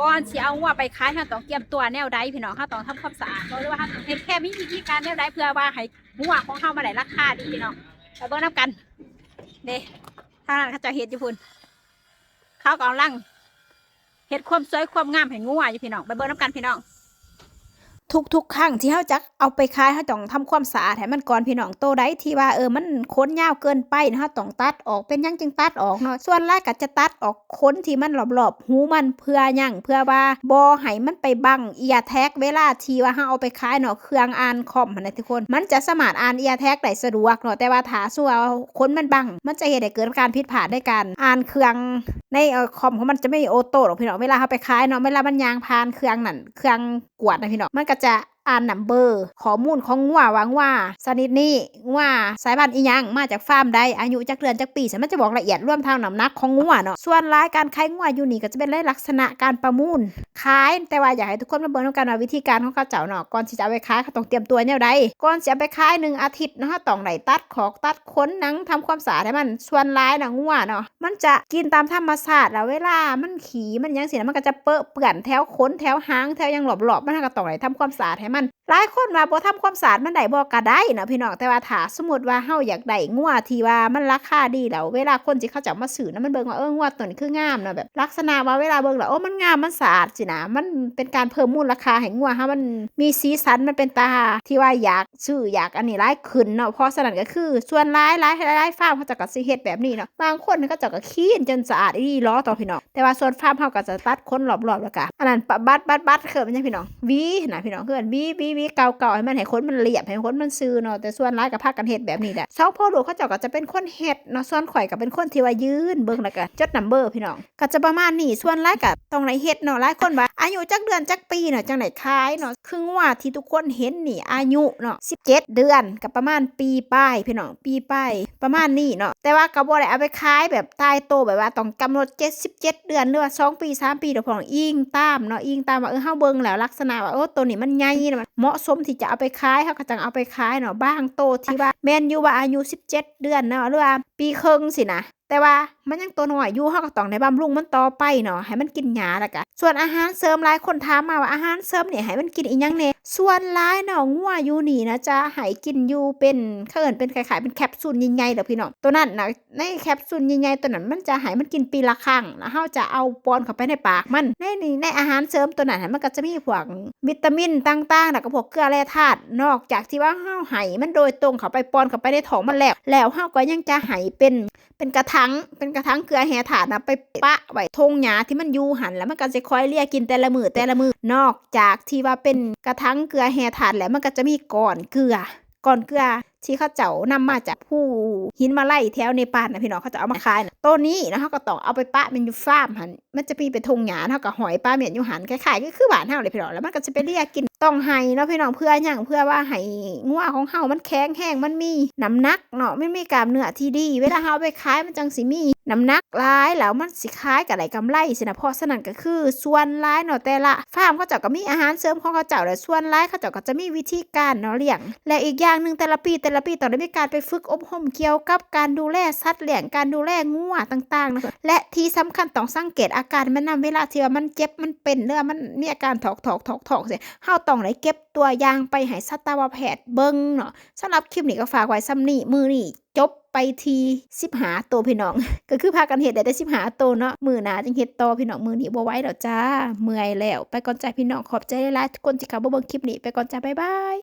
ก่อนสิเอางัวไปขายเราต้องเตรียมตัวแนวใดพี่น้องเราต้องทำความสะอาดก่อนหรือว่าเราต้องเฮ็ดแค่มีวิธีการแนวใดเพื่อว่าให้งัวของเฮามาได้ราคาดีพี่น้องไปเบิ่งนํกันเด้ทางนั้นเขาจะเฮ็ดอยู่พุ่นเขากำลังเฮ็ดความสวยความงามให้งัวอยู่พี่น้องไปเบิ่งนํกันพี่น้อง ทุกๆครั้งที่เฮาจักเอาไปขายเฮาต้องทำความสะอาดให้มันก่อนพี่น้องโตใดที่ว่าเออมันขนยาวเกินไปนะเฮาต้องตัดออกเป็นยังจึงตัดออกเนาะส่วนหลายก็จะตัดออกขนที่มันรอบๆหูมันเพื่อยังเพื่อว่าบ่ให้มันไปบังเอียแท็กเวลาที่ว่าเฮาเอาไปขายเนาะเครื่องอ่านคอมนะทุกคน มันจะสามารถอ่านเอียแท็กได้สะดวกเนาะแต่ว่าถ้าสู้เอาขนมันบัง มันจะเฮ็ดให้เกิดการผิดพลาดในการอ่านเครื่องในเออคอมของมันจะไม่มีอโต้หรอกพี่น้องเวลาเขาไปขายเนาะเวลามันยางพานเครื่องนั่นเครื่องกวดนะพี่น้องมันก็จะ อ่านนัมเบอร์ข้อมูลของงัวว่างัวชนิดนี้งัวสายพันธุ์อีหยังมาจากฟาร์มใดอายุจักเดือนจักปีฉันมันจะบอกละเอียดรวมทั้งน้ำหนักของงัวเนาะส่วนรายการขายงัวอยู่นี่ก็จะเป็นลักษณะการประมูลขายแต่ว่าอยากให้ทุกคนมาเบิ่งกันว่าวิธีการของเขาเจ้าเนาะก่อนที่จะเอาไปขายเขาต้องเตรียมตัวแนวใดก่อนจะไปขายหนึ่งอาทิตย์เนาะเขาต้องได้ตัดขอกตัดขนหนังทำความสะอาดให้มันส่วนร้ายนะงัวเนาะมันจะกินตามธรรมชาติแล้วเวลามันขี่มันยังเสินะมันก็จะเปื้อะเปื่อนแถวขนแถวหางแถวยังหลบๆมันก็ต้องได้ทำความสะอาดให้มัน หลายคนว่าบ่ทำความสะอาดมันได้บ่ก็ได้เนาะพี่น้องแต่ว่าถ้าสมมติว่าเฮาอยากได้งัวที่ว่ามันราคาดีแล้วเวลาคนที่เขาจะมาซื้อนะมันเบิ่งว่าเอองัวตัวนี้คืองามเนาะแบบ ลักษณะว่าเวลาเบิ่งแล้วโอ้มันงามมันสะอาดสินะมันเป็นการเพิ่มมูลราคาให้งัวฮามันมีสีสันมันเป็นตาที่ว่าอยากซื้ออยากอันนี้หลายขึ้นเนาะเพราะฉะนั้นก็คือส่วนหลายหลายหลายฟาร์มเขาจะก็สิเฮ็ดแบบนี้เนาะบางคนก็จะก็คลีนจนสะอาดอีล้อต่อพี่น้องแต่ว่าส่วนฟาร์มเฮาก็จะตัดขนรอบๆแล้วก็อันนั้นบัดบัดบัดคือมันจังพี่น้องวีนะพี่น้องคืออันหวีวีหวีเก่าๆให้มันให้ขนมันเรียบให้ขนมันซื่อเนาะแต่ส่วนร้ายกับพาคกันเฮ็ดแบบนี้แหละสองพ่อหลูกเขาเจ้าก็จะเป็นคนเฮ็ดเนาะส่วนข่อยก็เป็นคนที่ว่ายืนเบิ่งแล้วก็จดนัมเบอร์พี่น้องก็จะประมาณนี้ส่วนร้ายก็ต้องได้เฮ็ดเนาะหลายคนว่าอายุจักเดือนจักปีเนาะจังไดขายเนาะคือว่าที่ทุกคนเห็นนี่อายุเนาะ17เจ็ดเดือนกับประมาณปีป้ายพี่น้องปีป้ายประมาณนี้เนาะแต่ว่าก็บ่ได้เอาไปขายแบบตายโตแบบว่าต้องกำหนด77เจ็ดเดือนหรือว่า2ปี3ปีเดี๋ยวพองอิงตามเนาะอิงตามว่าเออเฮาเบิ่งแล้วลักษณะว่าโอ้ตัวนี้มันใหญ่นะมันเหมาะสมที่จะเอาไปขายเขาก็จังเอาไปขายเนาะบางโตที่ว่า แม่นอยู่ว่าอายุ 17 เดือนเนาะหรือว่าปีครึ่งสินะแต่ว่ามันยังตัวน้อยอยู่เฮาก็ต้องได้บำรุงมันต่อไปเนาะให้มันกินหญ้าแล้วก็ส่วนอาหารเสริมหลายคนถามมาว่าอาหารเสริมเนี่ยให้มันกินอีหยังแน่ส่วนหลายเนาะงัวอยู่นี่นะจะให้กินอยู่เป็นเขินเป็นคล้ายๆเป็นแคปซูลใหญ่ๆเด้อพี่น้องตัวนั้นนะในแคปซูลใหญ่ๆตัวนั้นมันจะให้มันกินปีละครั้งแล้วเฮาจะเอาป้อนเข้าไปในปากมันในนี่ในอาหารเสริมตัวนั้นมันก็จะมีพวกวิตามินต่างๆแล้วก็พวกเกลือแร่ธาตุนอกจากที่ว่าเฮาให้มันโดยตรงเข้าไปปอนเข้าไปในท้องมันแล้ว แล้วเฮาก็ยังจะให้เป็นเป็นกระถางเป็นกระถางเกลือแห่ถาดนะไปปะไว้ทงหญ้าที่มันอยู่หันแล้วมันก็จะคอยเลียกินแต่ละมือแต่ละมือนอกจากที่ว่าเป็นกระถางเกลือแห่ถาดแล้วมันก็จะมีก้อนเกลือก้อนเกลือที่เขาเจ้านำมาจากผู้หินมาไล่แถวในป่านนะพี่น้องเขาจะเอามาขายนะตัวนี้นะเขาก็ต้องเอาไปปะมันยู่ฟามหันมันจะมีเป็นทงหญ้าเท่ากับหอยปลาเมียนยูหันคล้ายๆก็คือบ้านเฮาเลยพี่น้องแล้วมันก็จะไปเลียกิน ต้องให้เนาะพี่น้องเพื่อหยังเพื่อว่าให้งัวของเฮามันแข็งแห้งมันมีน้ำหนักเนาะไม่มีกล้ามเนื้อที่ดี เวลาเฮาไปขายมันจังสิมีน้ำหนักหลายแล้วมันสิขายกับไหลกำไรสินะเพราะฉะนั้นก็คือ ส่วนหลายเนาะแต่ละฟาร์มเขาเจ้าก็มีอาหารเสริมของเขาเจ้าและส่วนหลายเขาเจ้าก็จะมีวิธีการเนาะเลี้ยง และอีกอย่างหนึ่งแต่ละปีแต่ละปีต้องได้มีการไปฝึกอบรมเกี่ยวกับการดูแลสัตว์เลี้ยงการดูแลงัวต่างๆนะและที่สำคัญต้องสังเกตอาการมันนำเวลาที่ว่ามันเจ็บมันเป็นเรื่อมันมีอาการถอกถอกถอกถอกเสียเฮาตองได้เก็บตัวอย่างไปให้สัตวแพทย์เบิ้งเนาะสำหรับคลิปนี้ก็ฝากไว้ซ้ำนี่มือนี่จบไปทีสิบหาตัวพี่น้อง ก็คือพากันเห็ดได้ได้สิบหาตัวเนาะมือหนาจึงเห็ดตัวพี่น้องมือนี่บ่ไว้ดอกจ้า เมื่อยแล้ว ไปก่อนใจพี่น้องขอบใจหลายๆทุกคนที่เขามาเบิ่งคลิปนี้ไปก่อนจ้าบ๊ายบาย